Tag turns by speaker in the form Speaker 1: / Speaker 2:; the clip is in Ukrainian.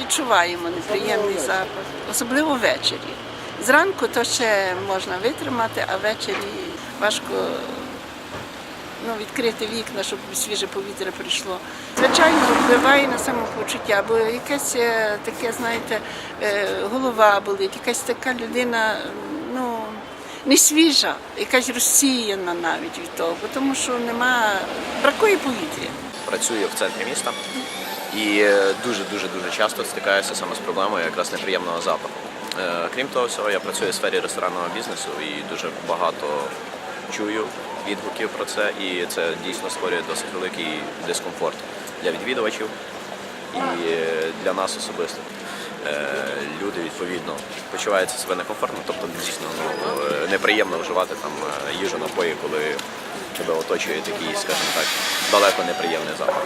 Speaker 1: відчуваємо неприємний запах, особливо ввечері. Зранку то ще можна витримати, а ввечері важко ну, відкрити вікна, щоб свіже повітря прийшло. Звичайно, впливає на самопочуття, бо якесь е, таке, знаєте, е, голова болить, якась така людина, ну, не свіжа, якась розсіяна навіть від того, тому що нема, бракує повітря.
Speaker 2: Працюю в центрі міста і дуже дуже часто стикаюся саме з проблемою якраз неприємного запаху. Е, Крім того всього, я працюю в сфері ресторанного бізнесу і дуже багато чую відгуків про це, і це дійсно створює досить великий дискомфорт для відвідувачів і е, для нас особисто. Е, Люди відповідно почуваються себе некомфортно, тобто дійсно ну, неприємно вживати там їжу напої, коли тебе оточує такий, скажімо так, далеко неприємний запах.